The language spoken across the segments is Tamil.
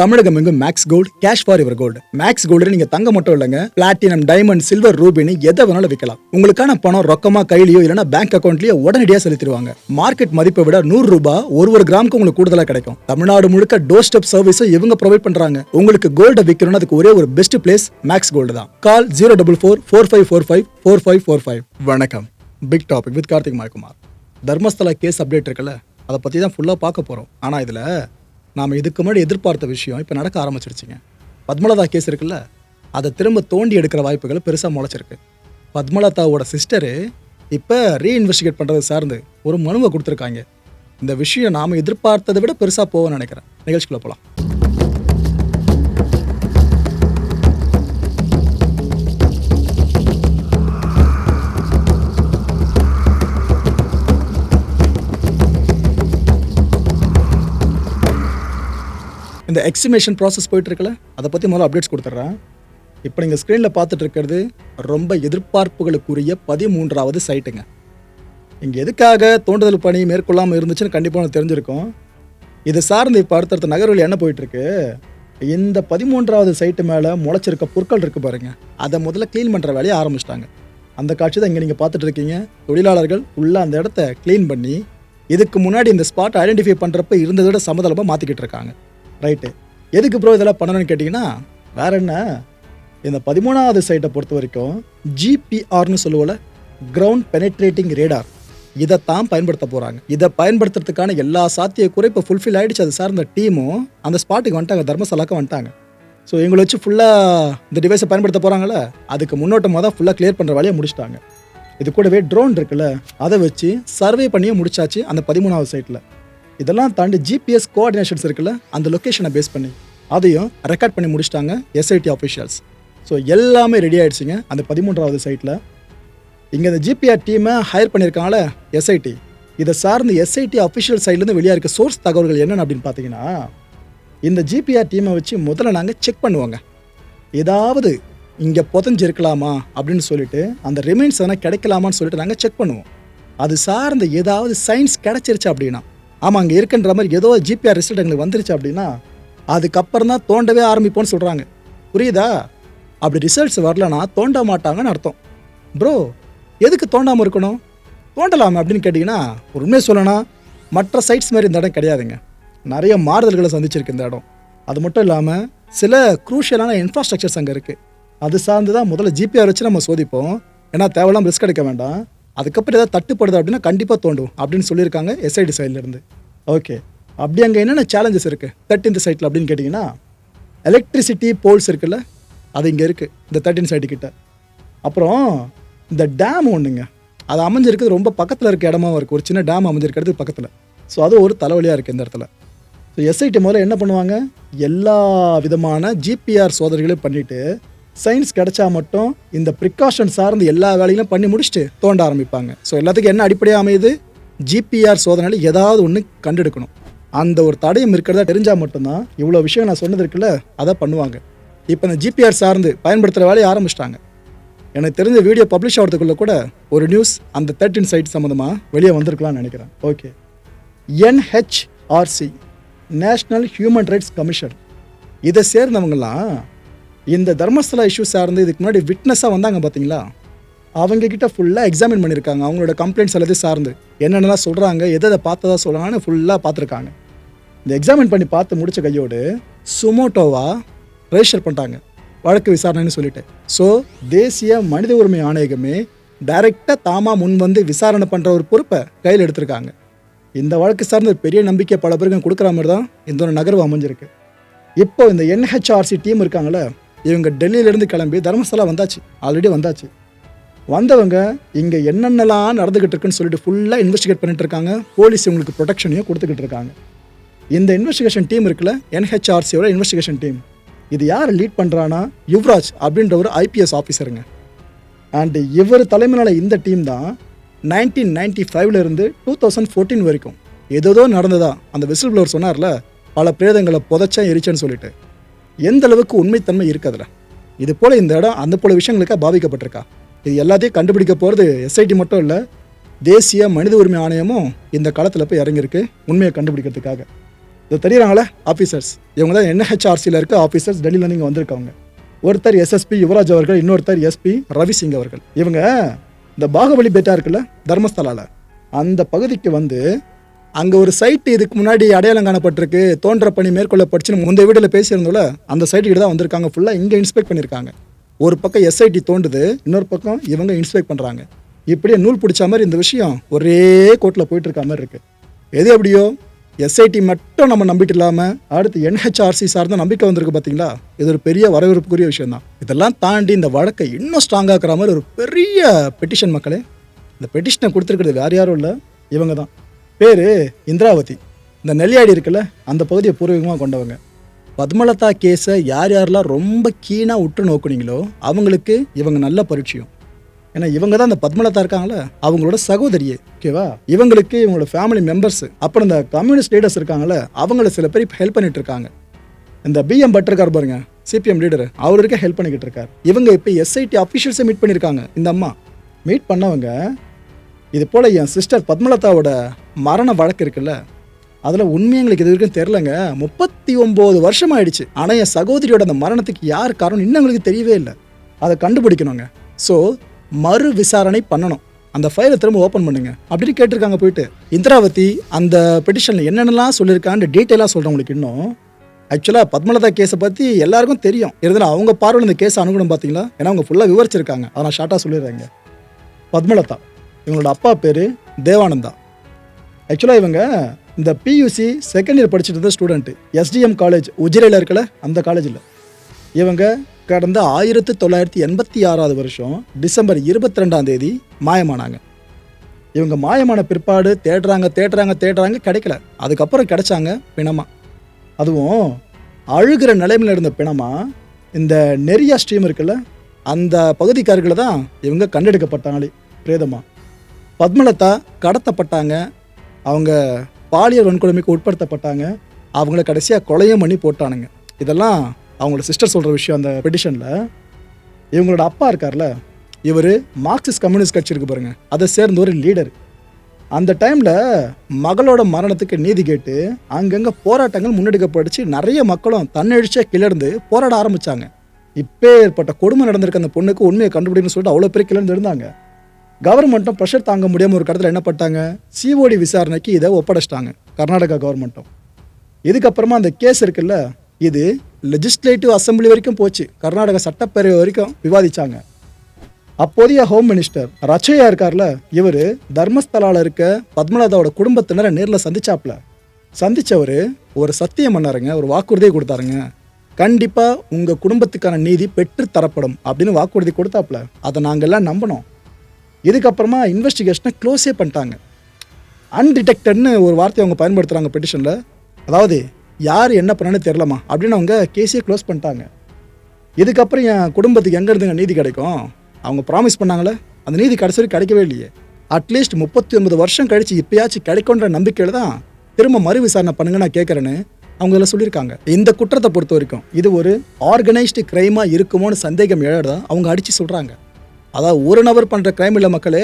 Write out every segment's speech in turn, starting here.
தமிழகம் எங்கும் Max gold cash for your gold Max gold நீங்க தங்க மட்டும் இல்லைங்க. பிளாட்டினம் டைமண்ட் சில்வர் ரூபினி எதை வேணாலும் விற்கலாம் உங்களுக்கான பணம் ரொக்கமா கையிலயோ இல்லைன்னா பேங்க் அக்கௌண்ட்லயோ உடனடியாக செலுத்திடுவாங்க. மார்க்கெட் மதிப்பை விட நூறு ரூபாய் ஒரு ஒரு கிராமுக்கு உங்களுக்கு கூடுதலா கிடைக்கும். தமிழ்நாடு முழுக்க டோர் ஸ்டெப் சர்வீஸும் இவங்க ப்ரொவைட் பண்றாங்க. உங்களுக்கு கோல்ட விற்கணும்னு அதுக்கு ஒரே ஒரு பெஸ்ட் பிளேஸ் மேக்ஸ் கோல்டு தான். Call zero double four four five four five four five four five வணக்கம். Big topic with Karthik Mayakumar. Dharmasthala case update இருக்குல்ல அதை பற்றி தான் ஃபுல்லாக பார்க்க போகிறோம் ஆனால் இதில் நாம் இதுக்கு முன்னாடி எதிர்பார்த்த விஷயம் இப்போ நடக்க ஆரம்பிச்சிருச்சிங்க. பத்மலதா கேஸ் இருக்குல்ல அதை திரும்ப தோண்டி எடுக்கிற வாய்ப்புகள் பெருசாக முளைச்சிருக்கு. பத்மலதாவோட சிஸ்டரு இப்போ ரீஇன்வெஸ்டிகேட் பண்ணுறது சார்ந்து ஒரு மனுவை கொடுத்துருக்காங்க. இந்த விஷயம் நாம் எதிர்பார்த்ததை விட பெருசாக போகும்னு நினைக்கிறேன். நிகழ்ச்சிக்குள்ளே போகலாம் இந்த எக்ஸிமேஷன் ப்ராசஸ் போயிட்டுருக்கல அதை பற்றி முதல்ல அப்டேட்ஸ் கொடுத்துட்றேன். இப்போ நீங்கள் ஸ்க்ரீனில் பார்த்துட்டு இருக்கிறது ரொம்ப எதிர்பார்ப்புகளுக்குரிய பதிமூன்றாவது சைட்டுங்க இங்கே எதுக்காக தோண்டுதல் பணி மேற்கொள்ளாமல் இருந்துச்சுன்னு கண்டிப்பாக எனக்கு தெரிஞ்சிருக்கும். இது சார்ந்து இப்போ அடுத்தடுத்த நகர்வில் என்ன போயிட்டுருக்கு? இந்த பதிமூன்றாவது சைட்டு மேலே முளைச்சிருக்க பொருட்கள் இருக்குது பாருங்கள் அதை முதல்ல க்ளீன் பண்ணுற வேலையை ஆரம்பிச்சிட்டாங்க. அந்த காட்சி தான் இங்கே நீங்கள் பார்த்துட்டு இருக்கீங்க. தொழிலாளர்கள் உள்ளே அந்த இடத்த க்ளீன் பண்ணி இதுக்கு முன்னாடி இந்த ஸ்பாட் ஐடென்டிஃபை பண்ணுறப்ப இருந்ததை விட சமதளமாக மாற்றிக்கிட்டு இருக்காங்க. ரைட்டு. எதுக்கு ப்ரோ இதெல்லாம் பண்ணணும்னு கேட்டிங்கன்னா வேற என்ன? இந்த பதிமூணாவது சைட்டை பொறுத்த வரைக்கும் ஜிபிஆர்னு சொல்லுவோம்ல கிரவுண்ட் பெனட்ரேட்டிங் ரேடார் இதைத்தான் பயன்படுத்த போகிறாங்க இதை பயன்படுத்துறதுக்கான எல்லா சாத்தியக்கூறும் இப்போ ஃபுல்ஃபில் ஆகிடுச்சு அது சார்ந்த டீமும் அந்த ஸ்பாட்டுக்கு வந்துட்டாங்க தர்மசாலாக்கு வந்துட்டாங்க. ஸோ எங்களை வச்சு ஃபுல்லாக இந்த டிவைஸை பயன்படுத்த போகிறாங்களே அதுக்கு முன்னோட்டமாக தான் ஃபுல்லாக கிளியர் பண்ணுற வேலையை முடிச்சிட்டாங்க. இது கூடவே ட்ரோன் இருக்குல்ல அதை வச்சு சர்வே பண்ணியே முடிச்சாச்சு அந்த பதிமூணாவது சைட்டில் இதெல்லாம் தாண்டி ஜிபிஎஸ் கோஆர்டினேஷன்ஸ் இருக்குல்ல அந்த லொக்கேஷனை பேஸ் பண்ணி அதையும் ரெக்கார்ட் பண்ணி முடிச்சிட்டாங்க எஸ்ஐடி ஆஃபீஷியல்ஸ் ஸோ எல்லாமே ரெடி ஆகிடுச்சிங்க அந்த பதிமூன்றாவது சைட்டில் இங்கே இந்த ஜிபிஆர் டீமை ஹையர் பண்ணியிருக்காங்கள எஸ்ஐடி இதை சார்ந்த எஸ்ஐடி அஃபிஷியல் சைட்லேருந்து வெளியாக இருக்க சோர்ஸ் தகவல்கள் என்னென்னு அப்படின்னு பார்த்தீங்கன்னா இந்த ஜிபிஆர் டீமை வச்சு முதல்ல நாங்கள் செக் பண்ணுவோங்க. ஏதாவது இங்கே புதஞ்சிருக்கலாமா அப்படின்னு சொல்லிட்டு அந்த ரிமைன்ஸ் எதனா கிடைக்கலாமான்னு சொல்லிட்டு நாங்கள் செக் பண்ணுவோம். அது சார்ந்த ஏதாவது சயின்ஸ் கிடச்சிருச்சு அப்படின்னா ஆமாம் அங்கே இருக்குன்ற மாதிரி ஏதோ ஜிபிஆர் ரிசல்ட் எங்களுக்கு வந்துருச்சு அப்படின்னா அதுக்கப்புறம் தான் தோண்டவே ஆரம்பிப்போம்னு சொல்கிறாங்க புரியுதா? அப்படி ரிசல்ட்ஸ் வரலனா தோண்ட மாட்டாங்கன்னு அர்த்தம். ப்ரோ எதுக்கு தோண்டாமல் இருக்கணும்? தோண்டலாமே அப்படின்னு கேட்டிங்கன்னா ஒரு உண்மையை சொல்லணும் மற்ற சைட்ஸ் மாதிரி இந்த இடம் கிடையாதுங்க. நிறைய மாறுதல்களை சந்திச்சிருக்கு இந்த இடம். அது மட்டும் இல்லாமல் சில குரூஷியலான இன்ஃப்ராஸ்ட்ரக்சர்ஸ் அங்கே இருக்குது அது சார்ந்து தான் முதல்ல ஜிபிஆர் வச்சு நம்ம சோதிப்போம். ஏன்னா தேவையில்லாமல் ரிஸ்க் எடுக்க வேண்டாம். அதுக்கப்புறம் ஏதாவது தட்டுப்படுது அப்படின்னா கண்டிப்பாக தோண்டும் அப்படின்னு சொல்லியிருக்காங்க எஸ்ஐடி சைட்லேருந்து ஓகே அப்படி அங்கே என்னென்ன சேலஞ்சஸ் இருக்குது தேர்ட்டின்த் சைட்டில் அப்படின்னு கேட்டிங்கன்னா எலக்ட்ரிசிட்டி போல்ஸ் இருக்குல்ல அது இங்கே இருக்குது இந்த தேர்ட்டின் சைடு கிட்ட. அப்புறம் இந்த டேம் ஒன்றுங்க அது அமைஞ்சிருக்கிறது ரொம்ப பக்கத்தில் இருக்க இடமாவும் இருக்குது ஒரு சின்ன டேம் அமைஞ்சிருக்கிறது பக்கத்தில். ஸோ அது ஒரு தலைவலியாக இருக்குது இந்த இடத்துல. ஸோ எஸ்ஐடி முதல்ல என்ன பண்ணுவாங்க? எல்லா விதமான ஜிபிஆர் சோதனைகளையும் பண்ணிவிட்டு சயின்ஸ் கிடைச்சா மட்டும் இந்த ப்ரிகாஷன் சார்ந்து எல்லா வேலைகளும் பண்ணி முடிச்சுட்டு தோண்ட ஆரம்பிப்பாங்க. ஸோ எல்லாத்துக்கும் என்ன அடிப்படையாக அமையுது? ஜிபிஆர் சோதனையில் ஏதாவது ஒன்று கண்டெடுக்கணும். அந்த ஒரு தடயம் இருக்கிறதா தெரிஞ்சால் மட்டும்தான் இவ்வளோ விஷயம் நான் சொன்னது இருக்குல்ல அதை பண்ணுவாங்க. இப்போ இந்த ஜிபிஆர் சார்ந்து பயன்படுத்துகிற வேலையை ஆரம்பிச்சிட்டாங்க. எனக்கு தெரிஞ்ச வீடியோ பப்ளிஷ் ஆகிறதுக்குள்ள கூட ஒரு நியூஸ் அந்த தேர்ட்டின் சைட் சம்மந்தமாக வெளியே வந்திருக்கலாம்னு நினைக்கிறேன். Okay NHRC national human rights commission இதை சேர்ந்தவங்களாம் இந்த தர்மஸ்தலா இஷ்யூ சார்ந்து இதுக்கு முன்னாடி விட்னஸாக வந்தாங்க பார்த்தீங்களா அவங்க கிட்ட ஃபுல்லாக எக்ஸாமின் பண்ணியிருக்காங்க அவங்களோட கம்ப்ளைண்ட்ஸ் எல்லாத்தையும் சார்ந்து. என்னென்னலாம் சொல்கிறாங்க எதை எதை பார்த்ததா சொல்கிறாங்கன்னு ஃபுல்லாக பார்த்துருக்காங்க. இந்த எக்ஸாமின் பண்ணி பார்த்து முடித்த கையோடு சுமோட்டோவாக ரெஜிஸ்டர் பண்ணிட்டாங்க. வழக்கு விசாரணைன்னு சொல்லிட்டு. ஸோ தேசிய மனித உரிமை ஆணையகமே டைரெக்டாக தாமா முன் வந்து விசாரணை பண்ணுற ஒரு பொறுப்பை கையில் எடுத்திருக்காங்க. இந்த வழக்கு சார்ந்த பெரிய நம்பிக்கை பல பேருக்கு கொடுக்குற மாதிரி தான் இந்த ஒரு நகர்வு அமைஞ்சிருக்கு. இப்போ இந்த என்ஹெச்ஆர்சி டீம் இருக்காங்களே இவங்க டெல்லியிலேருந்து கிளம்பி தர்மஸ்தலா வந்தாச்சு. ஆல்ரெடி வந்தாச்சு. வந்தவங்க இங்கே என்னென்னலாம் நடந்துக்கிட்டு இருக்குன்னு சொல்லிட்டு ஃபுல்லாக இன்வெஸ்டிகேட் பண்ணிட்டு இருக்காங்க. போலீஸ் இவங்களுக்கு ப்ரொடெக்ஷனையும் கொடுத்துக்கிட்டு இருக்காங்க. இந்த இன்வெஸ்டிகேஷன் டீம் இருக்குல்ல என்ஹெச்ஆர்சியோட இன்வெஸ்டிகேஷன் டீம் இது யார் லீட் பண்ணுறான்னா யுவராஜ் அப்படின்ற ஒரு ஐபிஎஸ் ஆஃபீஸருங்க அண்டு இவர் தலைமையிலான இந்த டீம் தான் நைன்டீன் நைன்டி ஃபைவ்லேருந்து டூ தௌசண்ட் ஃபோர்டீன் வரைக்கும் ஏதோ நடந்ததா. அந்த விசில் பிளவர் சொன்னார்ல பல பிரேதங்களை புதைச்சா எரிச்சேன்னு சொல்லிட்டு. எந்த அளவுக்கு உண்மைத்தன்மை இருக்குதுல இது போல் இந்த இடம் அந்த போல விஷயங்களுக்காக பாதிக்கப்பட்டிருக்கா இது எல்லாத்தையும் கண்டுபிடிக்க போகிறது எஸ்ஐடி மட்டும் இல்லை தேசிய மனித உரிமை ஆணையமும் இந்த களத்தில் போய் இறங்கியிருக்கு உண்மையை கண்டுபிடிக்கிறதுக்காக. இது தெரியுறாங்களே? ஆஃபீஸர்ஸ் இவங்க தான் என்ஹெச்ஆர்சியில் இருக்க ஆஃபீஸர்ஸ் டெல்லியிலேருந்து இங்கே வந்திருக்காங்க ஒருத்தர் எஸ்எஸ்பி யுவராஜ் அவர்கள் இன்னொருத்தர் எஸ்பி ரவி சிங் அவர்கள். இவங்க இந்த பாகுபலி பேட்டா இருக்குல்ல தர்மஸ்தலாவில் அந்த பகுதிக்கு வந்து அங்கே ஒரு சைட்டு இதுக்கு முன்னாடி அடையாளம் காணப்பட்டிருக்கு. தோன்ற பணி மேற்கொள்ளப்பட்டுச்சுன்னு முந்தைய வீடில் பேசியிருந்தோம்ல அந்த சைட்டுக்கு தான் வந்திருக்காங்க. ஃபுல்லாக இங்கே இன்ஸ்பெக்ட் பண்ணியிருக்காங்க ஒரு பக்கம் எஸ்ஐடி தோண்டுது இன்னொரு பக்கம் இவங்க இன்ஸ்பெக்ட் பண்ணுறாங்க இப்படியே நூல் பிடிச்ச மாதிரி இந்த விஷயம் ஒரே கோர்ட்டில் போயிட்டு இருக்க மாதிரி இருக்குது எது எப்படியோ எஸ்ஐடி மட்டும் நம்ம நம்பிட்டு இல்லாமல் அடுத்து என்ஹெச்ஆர்சி சார்ந்த நம்பிக்கை வந்திருக்கு பார்த்தீங்களா இது ஒரு பெரிய வரவேற்புக்குரிய விஷயம் தான் இதெல்லாம் தாண்டி இந்த வழக்கை இன்னும் ஸ்ட்ராங்காக்குற மாதிரி ஒரு பெரிய பெட்டிஷன் மக்களே. இந்த பெட்டிஷனை கொடுத்துருக்கிறது வேறு யாரும் இல்லை இவங்க தான் பேர் இந்திராவதி. இந்த நெல்லியாடி இருக்குல்ல அந்த பகுதியை பூர்வீகமாக கொண்டவங்க. பத்மலதா கேஸை யார் யாரெல்லாம் ரொம்ப கீனாக உற்று நோக்குனீங்களோ அவங்களுக்கு இவங்க நல்ல பரிச்சயம். ஏன்னா இவங்க தான் இந்த பத்மலதா இருக்காங்களே அவங்களோட சகோதரியே ஓகேவா? இவங்களுக்கு இவங்களோட ஃபேமிலி மெம்பர்ஸ் அப்புறம் இந்த கம்யூனிஸ்ட் லீடர்ஸ் இருக்காங்களே அவங்கள சில பேர் இப்போ ஹெல்ப் பண்ணிட்டு இருக்காங்க. இந்த பிஎம் பட் இருக்கார் பாருங்க சிபிஎம் லீடர் அவர் ஹெல்ப் பண்ணிக்கிட்டு இருக்கார். இவங்க இப்போ எஸ்ஐடி அஃபிஷியல்ஸை மீட் பண்ணியிருக்காங்க இந்த அம்மா. மீட் பண்ணவங்க இது போல் என் சிஸ்டர் பத்மலதாவோட மரண வழக்கு இருக்குல்ல அதில் உண்மை எங்களுக்கு இது வரைக்கும் தெரிலங்க முப்பத்தி ஒம்பது வருஷம் ஆயிடுச்சு ஆனால் என் சகோதரியோட அந்த மரணத்துக்கு யார் காரணம் இன்னும் எங்களுக்கு தெரியவே இல்லை. அதை கண்டுபிடிக்கணுங்க. ஸோ மறு விசாரணை பண்ணணும். அந்த ஃபைலை திரும்ப ஓப்பன் பண்ணுங்க. அப்படின்னு கேட்டிருக்காங்க போயிட்டு. இந்திராவதி அந்த பெட்டிஷனில் என்னென்னலாம் சொல்லியிருக்கான்னு டீட்டெயிலாக சொல்கிறேன் உங்களுக்கு இன்னும் ஆக்சுவலாக பத்மலதா கேஸை பற்றி எல்லாருக்கும் தெரியும். இருந்தாலும் அவங்க பார்வையில் இந்த கேஸ் அணுகணும் பார்த்தீங்களா ஏன்னா அவங்க ஃபுல்லாக விவரிச்சிருக்காங்க. அதை நான் ஷார்ட்டாக சொல்லிடுறேங்க. பத்மலதா இவங்களோட அப்பா பேர் தேவானந்தா. ஆக்சுவலாக இவங்க இந்த பியூசி செகண்ட் இயர் படிச்சுட்டு இருந்த ஸ்டூடெண்ட்டு எஸ்டிஎம் காலேஜ் உஜிரையில் இருக்கல அந்த காலேஜில் இவங்க கடந்த ஆயிரத்தி தொள்ளாயிரத்தி எண்பத்தி ஆறாவது வருஷம் டிசம்பர் இருபத்தி ரெண்டாம் தேதி மாயமானாங்க. இவங்க மாயமான பிற்பாடு தேடுறாங்க தேடுறாங்க தேடுறாங்க கிடைக்கல. அதுக்கப்புறம் கிடைச்சாங்க பிணமா. அதுவும் அழுகிற நிலைமையில் இருந்த பிணமா இந்த நெறியா ஸ்ட்ரீம் இருக்குல்ல அந்த பகுதிக்காரர்களை தான் இவங்க கண்டெடுக்கப்பட்டாங்களே பிரேதமா. பத்மலதா கடத்தப்பட்டாங்க அவங்க பாலியல் வன்கொடுமைக்கு உட்படுத்தப்பட்டாங்க. அவங்கள கடைசியாக கொலையும் பண்ணி போட்டானுங்க. இதெல்லாம் அவங்களோட சிஸ்டர் சொல்கிற விஷயம் அந்த பெட்டிஷனில் இவங்களோட அப்பா இருக்கார்ல இவர் மார்க்சிஸ்ட் கம்யூனிஸ்ட் கட்சி இருக்கு பாருங்க. அதை சேர்ந்த ஒரு லீடர் அந்த டைமில் மகளோட மரணத்துக்கு நீதி கேட்டு அங்கங்கே போராட்டங்கள் முன்னெடுக்கப்படுச்சு நிறைய மக்களும் தன்னெழுச்சியாக கிளர்ந்து போராட ஆரம்பித்தாங்க இப்போ ஏற்பட்ட கொடுமை நடந்திருக்க அந்த பொண்ணுக்கு உண்மையை கண்டுபிடிக்கணும்னு சொல்லிட்டு அவ்வளோ பேர் கிளர்ந்து இருந்தாங்க. கவர்மெண்ட்டும் ப்ரெஷர் தாங்க முடியாமல் ஒரு கடத்தில் என்ன பண்ணிட்டாங்க? சிஓடி விசாரணைக்கு இதை ஒப்படைச்சிட்டாங்க கர்நாடகா கவர்மெண்ட்டும் இதுக்கப்புறமா அந்த கேஸ் இருக்குல்ல இது லெஜிஸ்லேட்டிவ் அசம்பிளி வரைக்கும் போச்சு. கர்நாடக சட்டப்பேரவை வரைக்கும் விவாதித்தாங்க அப்போதைய ஹோம் மினிஸ்டர் ரச்சையா இருக்கார்ல இவர் தர்மஸ்தலாவில் இருக்க பத்மநாதாவோட குடும்பத்தினரை நேரில் சந்திச்சாப்ல. சந்தித்தவர் ஒரு சத்தியம் பண்ணாருங்க ஒரு வாக்குறுதியை கொடுத்தாருங்க. கண்டிப்பாக உங்கள் குடும்பத்துக்கான நீதி பெற்று தரப்படும் அப்படின்னு வாக்குறுதி கொடுத்தாப்ல. அதை நாங்கள்லாம் நம்பினோம் இதுக்கப்புறமா இன்வெஸ்டிகேஷனை க்ளோஸே பண்ணிட்டாங்க. அன்டிடெக்டட்னு ஒரு வார்த்தையை அவங்க பயன்படுத்துகிறாங்க பெட்டிஷனில் அதாவது யார் என்ன பண்ணான்னு தெரிலமா அப்படின்னு அவங்க கேஸே க்ளோஸ் பண்ணிட்டாங்க. இதுக்கப்புறம் என் குடும்பத்துக்கு எங்கே இருந்துங்க நீதி கிடைக்கும்? அவங்க ப்ராமிஸ் பண்ணாங்களே அந்த நீதி கடைசி வரைக்கும் கிடைக்கவே இல்லையே. அட்லீஸ்ட் முப்பத்தி ஒன்பது வருஷம் கழித்து இப்பயாச்சும் கிடைக்குன்ற நம்பிக்கையில் தான் திரும்ப மறு விசாரணை பண்ணுங்க நான் கேட்குறேன்னு அவங்க இதில் சொல்லியிருக்காங்க. இந்த குற்றத்தை பொறுத்த வரைக்கும் இது ஒரு ஆர்கனைஸ்டு க்ரைமாக இருக்குமோன்னு சந்தேகம் எழறதா அவங்க அடித்து சொல்கிறாங்க அதாவது ஒரு நபர் பண்ணுற கிரைம் இல்லை மக்களே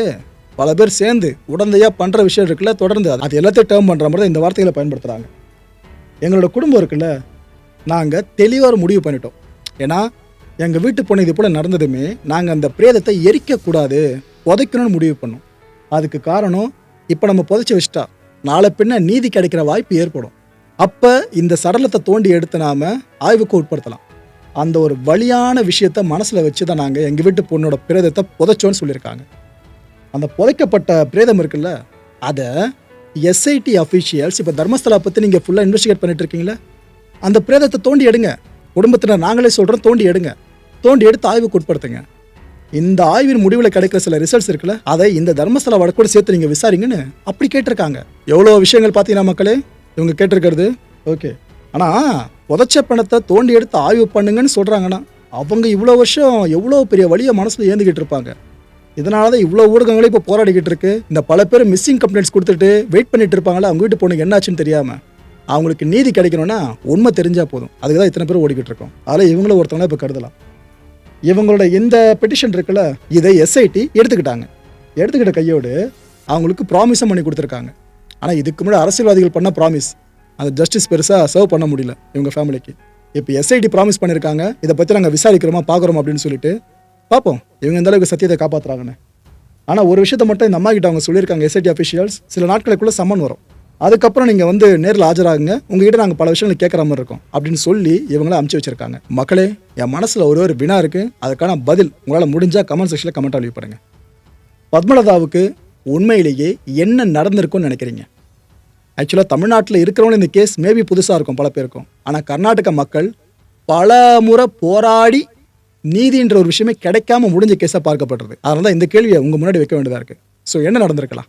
பல பேர் சேர்ந்து உடந்தையாக பண்ணுற விஷயம் இருக்குல்ல தொடர்ந்து அது- அது எல்லாத்தையும் டேர்ம் பண்ணுற மாதிரி தான் இந்த வார்த்தைகளை பயன்படுத்துகிறாங்க எங்களோட குடும்பம் இருக்குல்ல நாங்கள் தெளிவாக முடிவு பண்ணிட்டோம். ஏன்னா எங்கள் வீட்டு பொண்ணு இது போல் நடந்ததுமே நாங்கள் அந்த பிரேதத்தை எரிக்கக்கூடாது புதைக்கணும்னு முடிவு பண்ணோம். அதுக்கு காரணம் இப்போ நம்ம புதைச்சி வச்சிட்டா நாளை பின்ன நீதி கிடைக்கிற வாய்ப்பு ஏற்படும். அப்போ இந்த சடலத்தை தோண்டி எடுத்து நாம் ஆய்வுக்கு உட்படுத்தலாம். அந்த ஒரு வழியான விஷயத்த மனசில் வச்சு தான் நாங்கள் எங்கள் வீட்டு பொண்ணோட பிரேதத்தை புதைச்சோன்னு சொல்லியிருக்காங்க. அந்த புதைக்கப்பட்ட பிரேதம் இருக்குல்ல அதை எஸ்ஐடி அஃபீஷியல்ஸ் இப்போ தர்மஸ்தலா பற்றி நீங்கள் ஃபுல்லாக இன்வெஸ்டிகேட் பண்ணிட்டு இருக்கீங்களா அந்த பிரேதத்தை தோண்டி எடுங்க. குடும்பத்தினர் நாங்களே சொல்கிறோம் தோண்டி எடுங்க. தோண்டி எடுத்து ஆய்வுக்கு உட்படுத்துங்க. இந்த ஆய்வின் முடிவில் கிடைக்கிற சில ரிசல்ட்ஸ் இருக்குல்ல அதை இந்த தர்மஸ்தலா வடக்கூட சேர்த்து நீங்கள் விசாரிங்கன்னு அப்படி கேட்டிருக்காங்க. எவ்வளோ விஷயங்கள் பார்த்தீங்கன்னா மக்களே? இவங்க கேட்டிருக்கிறது? ஓகே ஆனால் புதைச்ச பணத்தை தோண்டி எடுத்து ஆய்வு பண்ணுங்கன்னு சொல்கிறாங்கன்னா அவங்க இவ்வளோ வருஷம் எவ்வளோ பெரிய வழியை மனசில் ஏந்துக்கிட்டு இருப்பாங்க. இதனால தான் இவ்வளோ ஊடகங்களும் இப்போ போராடிக்கிட்டு இருக்கு. இந்த பல பேர் மிஸ்ஸிங் கம்ப்ளைண்ட்ஸ் கொடுத்துட்டு வெயிட் பண்ணிட்டு இருப்பாங்களா? அவங்க வீட்டு பொண்ணுக்கு என்னாச்சுன்னு தெரியாமல் அவங்களுக்கு நீதி கிடைக்கணும்னா உண்மை தெரிஞ்சால் போதும். அதுக்கு தான் இத்தனை பேர் ஓடிக்கிட்டு இருக்கோம். அதில் இவங்களும் ஒருத்தவங்களா இப்போ கருதலாம். இவங்களோட இந்த பெட்டிஷன் இருக்குல்ல இதை எஸ்ஐடி எடுத்துக்கிட்டாங்க. எடுத்துக்கிட்ட கையோடு அவங்களுக்கு ப்ராமிஸும் பண்ணி கொடுத்துருக்காங்க. ஆனால் இதுக்கு முன்னாடி அரசியல்வாதிகள் பண்ண ப்ராமிஸ் அந்த ஜஸ்டிஸ் பெருசாக சர்வ் பண்ண முடியல இவங்க ஃபேமிலிக்கு இப்போ எஸ்ஐடி ப்ராமிஸ் பண்ணியிருக்காங்க இதை பற்றி நாங்கள் விசாரிக்கிறோமா பார்க்குறோம் அப்படின்னு சொல்லிட்டு பார்ப்போம். இவங்க எந்த அளவுக்கு சத்தியத்தை காப்பாற்றுறாங்கன்னு ஆனால் ஒரு விஷயத்தை மட்டும் இந்த அம்மா கிட்ட அவங்க சொல்லியிருக்காங்க எஸ்ஐடி அஃபிஷியல்ஸ் சில நாட்களுக்குள்ள சம்மன் வரும். அதுக்கப்புறம் நீங்கள் வந்து நேரில் ஆஜராகுங்க உங்ககிட்ட நாங்கள் பல விஷயங்கள் கேட்குற மாதிரி இருக்கோம் அப்படின்னு சொல்லி இவங்கள அமுச்சு வச்சிருக்காங்க. மக்களே என் மனசில் ஒரு ஒரு வினா இருக்குது அதுக்கான பதில் உங்களால் முடிஞ்சால் கமெண்ட் செக்ஷனில் கமெண்ட் அழிவு பண்ணுங்கள் பத்மலதாவுக்கு உண்மையிலேயே என்ன நடந்திருக்கும்னு நினைக்கிறீங்க? ஆக்சுவலாக தமிழ்நாட்டில் இருக்கிறவங்க இந்த கேஸ் மேபி புதுசாக இருக்கும் பல பேருக்கும். ஆனால் கர்நாடக மக்கள் பல முறை போராடி நீதின்ற ஒரு விஷயமே கிடைக்காம முடிஞ்ச கேஸாக பார்க்கப்படுறது அதனால தான் இந்த கேள்வியை உங்கள் முன்னாடி வைக்க வேண்டியதாக இருக்குது ஸோ என்ன நடந்திருக்கலாம்?